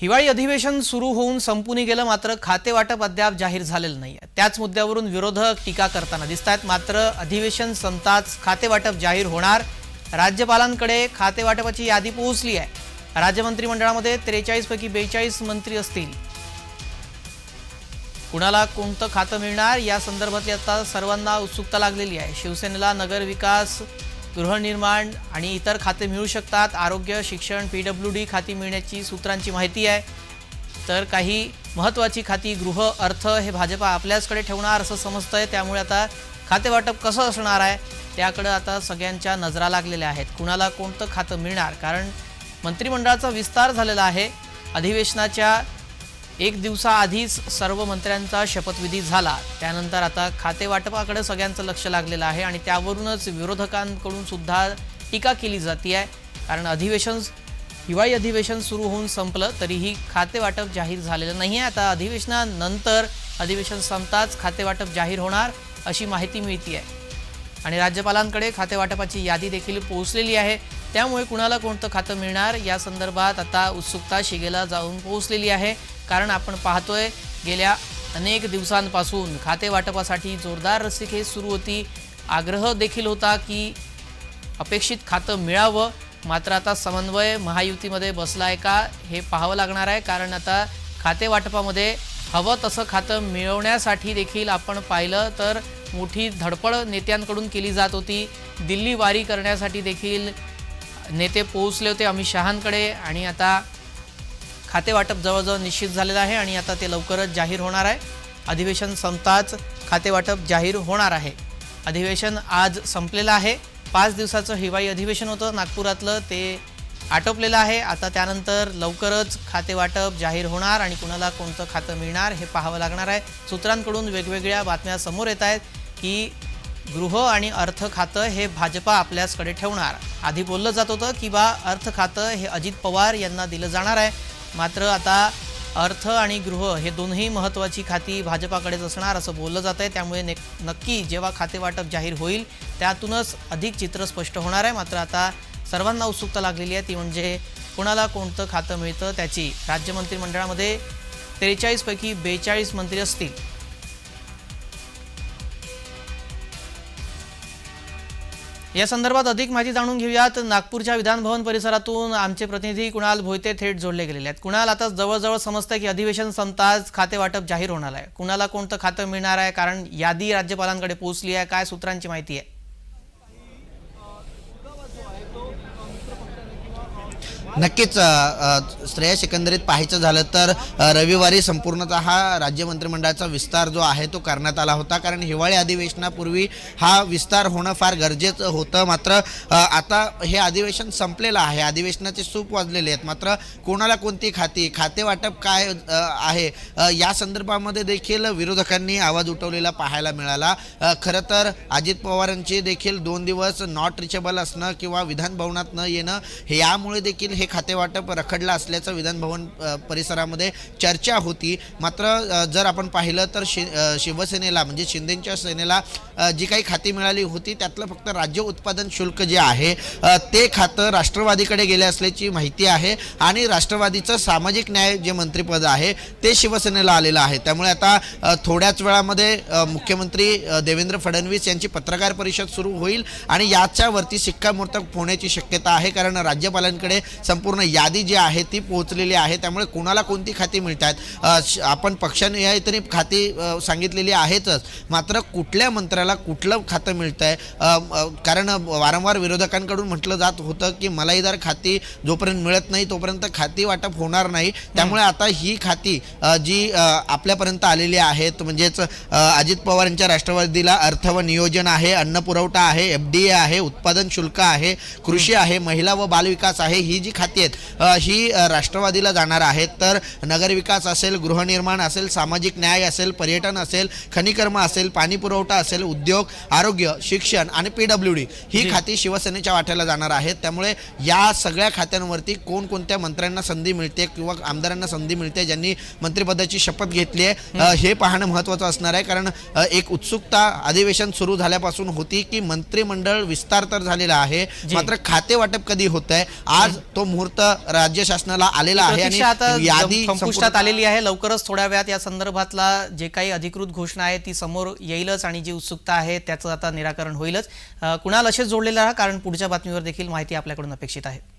हिवाळी अधिवेशन सुरू होऊन संपून गेलं मात्र खाते वाटप अद्याप जाहीर झालेलं नाही आहे त्याच मुद्द्यावरून विरोधक टीका करताना दिसत आहेत मात्र अधिवेशन संपताच खाते वाटप जाहीर होणार. राज्यपालांकडे खाते वाटपाची यादी पोहोचली आहे. राज्य मंत्रिमंडळामध्ये त्रेचाळीसपैकी बेचाळीस मंत्री असतील. कुणाला कोणतं खातं मिळणार? या संदर्भातली आता सर्वांना उत्सुकता लागलेली आहे. शिवसेनेला नगरविकास गृहनिर्माण आणि इतर खाते मिळू शकतात. आरोग्य शिक्षण पी डब्ल्यू डी खाती मिळण्याची सूत्रांची माहिती आहे. तर काही महत्त्वाची खाती गृह अर्थ हे भाजपा आपल्याचकडे ठेवणार असं समजतं आहे त्यामुळे आता खातेवाटप कसं असणार आहे? त्याकडं आता सगळ्यांच्या नजरा लागलेल्या आहेत. कुणाला कोणतं खातं मिळणार? कारण मंत्रिमंडळाचा विस्तार झालेला आहे. अधिवेशनाच्या एक दिवसाआधीच सर्व मंत्र्यांचा शपथविधी झाला. त्यानंतर आता खातेवाटपाकडे सगळ्यांचं लक्ष लागलेलं आहे आणि त्यावरूनच विरोधकांकडून सुद्धा टीका केली जाते आहे कारण अधिवेशन हिवाळी अधिवेशन सुरू होऊन संपलं तरीही खातेवाटप जाहीर झालेलं नाही आहे आता अधिवेशनानंतर अधिवेशन संपताच खातेवाटप जाहीर होणार अशी माहिती मिळते आहे आणि राज्यपालांकडे खातेवाटपाची यादी देखील पोहोचलेली आहे. त्यामुळे कुणाला कोणतं खातं मिळणार या संदर्भात आता उत्सुकता शिगेला जाऊन पोहोचलेली आहे. कारण आपण पाहतोय गेल्या अनेक दिवसांपासून खाते वाटपासाठी जोरदार रस्सीखेच सुरू होती. आग्रह देखील होता की अपेक्षित खातं मिळावं. मात्र आता समन्वय महायुतीमध्ये बसला आहे का हे पाहावं लागणार आहे. कारण आता खाते वाटपामध्ये हवं तसं खातं मिळवण्यासाठी देखील आपण पाहिलं तर मोठी धडपड नेत्यांकडून केली जात होती. दिल्ली वारी करण्यासाठी देखील नेते पोहोचले होते अमित शहांकडे आणि आता खाते वाटप जवळजवळ निश्चित झालेलं आहे आणि आता ते लवकरच जाहीर होणार आहे. अधिवेशन संपताच खातेवाटप जाहीर होणार आहे. अधिवेशन आज संपलेलं आहे. पाच दिवसाचं हिवाळी अधिवेशन होतं. नागपुरातलं ते आटोपलेलं आहे. आता त्यानंतर लवकरच खातेवाटप जाहीर होणार आणि कुणाला कोणतं खातं मिळणार हे पाहावं लागणार आहे. सूत्रांकडून वेगवेगळ्या बातम्या समोर येत आहेत की गृह आणि अर्थ खातं हे भाजपा आपल्याचकडे ठेवणार. आधी बोललं जात होतं की बा अर्थ खातं हे अजित पवार यांना दिलं जाणार आहे. मात्र आता अर्थ आणि गृह हे दोन्ही महत्त्वाची खाती भाजपाकडेच असणार असं बोललं जात आहे. त्यामुळे ने नक्की जेव्हा खातेवाटप जाहीर होईल त्यातूनच अधिक चित्र स्पष्ट होणार आहे. मात्र आता सर्वांना उत्सुकता लागलेली आहे. ती म्हणजे कोणाला कोणतं खातं मिळतं त्याची राज्य मंत्रिमंडळामध्ये त्रेचाळीसपैकी बेचाळीस मंत्री असतील. या संदर्भात अधिक माहिती जाणून घेऊयात. नागपूरच्या विधानभवन परिसरातून आमचे प्रतिनिधी कुणाल भोयते थेट जोडले गेलेले आहेत. कुणाल आता जवळजवळ समजतंय की अधिवेशन संपताच खाते वाटप जाहीर होणार आहे. कुणाला कोणतं खातं मिळणार आहे? कारण यादी राज्यपालांकडे पोहोचली आहे. काय सूत्रांची माहिती आहे? नक्कीच अ, श्रेयस एकंदरीत पाहायचं झालं तर रविवारी संपूर्णतः हा राज्य मंत्रिमंडळाचा विस्तार जो आहे तो करण्यात आला होता. कारण हिवाळी अधिवेशनापूर्वी हा विस्तार होणं फार गरजेचं होतं. मात्र आता हे अधिवेशन संपलेलं आहे. अधिवेशनाचे सूप वाजलेले आहेत. मात्र कोणाला कोणती खाती खाते वाटप काय आहे या संदर्भामध्ये देखील विरोधकांनी आवाज उठवलेला पाहायला मिळाला. खरं तर अजित पवारांची देखील दोन दिवस नॉट रिचेबल असणं किंवा विधानभवनात न येणं हे यामुळे देखील हे हे खातेवाटप रखडलं असल्याचं विधानभवन परिसरामध्ये चर्चा होती. मात्र जर आपण पाहिलं तर शि शिवसेनेला म्हणजे शिंदेच्या सेनेला जी काही खाती मिळाली होती त्यातलं फक्त राज्य उत्पादन शुल्क जे आहे ते खातं राष्ट्रवादीकडे गेले असल्याची माहिती आहे. आणि राष्ट्रवादीचं सामाजिक न्याय जे मंत्रिपद आहे ते शिवसेनेला आलेलं आहे. त्यामुळे आता थोड्याच वेळामध्ये मुख्यमंत्री देवेंद्र फडणवीस यांची पत्रकार परिषद सुरू होईल. आणि याच्यावरती शिक्कामोर्तब होण्याची शक्यता आहे कारण राज्यपालांकडे संपूर्ण यादी जी आहे ती पोहोचलेली आहे. त्यामुळे कोणाला कोणती खाती मिळत आहेत आपण पक्षाने तरी खाती सांगितलेली आहेतच. मात्र कुठल्या मंत्र्याला कुठलं खातं मिळतं आहे कारण वारंवार विरोधकांकडून म्हटलं जात होतं की मलाईदार खाती जोपर्यंत मिळत नाही तोपर्यंत खाती वाटप होणार नाही. त्यामुळे आता ही खाती जी आपल्यापर्यंत आलेली आहेत म्हणजेच अजित पवार यांच्या राष्ट्रवादीला अर्थ व नियोजन आहे अन्न पुरवठा आहे एफ डी ए आहे उत्पादन शुल्क आहे कृषी आहे महिला व बालविकास आहे ही जी खाती आहेत. अ, ही राष्ट्रवादीला जाणार आहेत. तर नगरविकास असेल गृहनिर्माण असेल सामाजिक न्याय असेल पर्यटन असेल खनिकर्म असेल पाणी पुरवठा असेल उद्योग आरोग्य शिक्षण आणि पी डब्ल्यू डी ही खाती शिवसेनेच्या वाट्याला जाणार आहेत. त्यामुळे या सगळ्या खात्यांवरती कोणकोणत्या मंत्र्यांना संधी मिळते किंवा आमदारांना संधी मिळते ज्यांनी मंत्रिपदाची शपथ घेतली आहे हे. पाहणं महत्त्वाचं असणार आहे. कारण एक उत्सुकता अधिवेशन सुरू झाल्यापासून होती की मंत्रिमंडळ विस्तार तर झालेला आहे. मात्र खाते वाटप कधी होत आहे आज तो तो मुहूर्त राज्य शासनाला आलेला आहे आणि यादी संपुष्टात आलेली आहे. लवकरच थोड्या वेळात या संदर्भातला जे काही अधिकृत घोषणा आहे ती समोर येईलच आणि जी उत्सुकता आहे त्याचं आता निराकरण होईलच. कुणाल असेच जोडलेलं राहा? कारण पुढच्या बातमीवर देखील माहिती आपल्याकडून अपेक्षित आहे.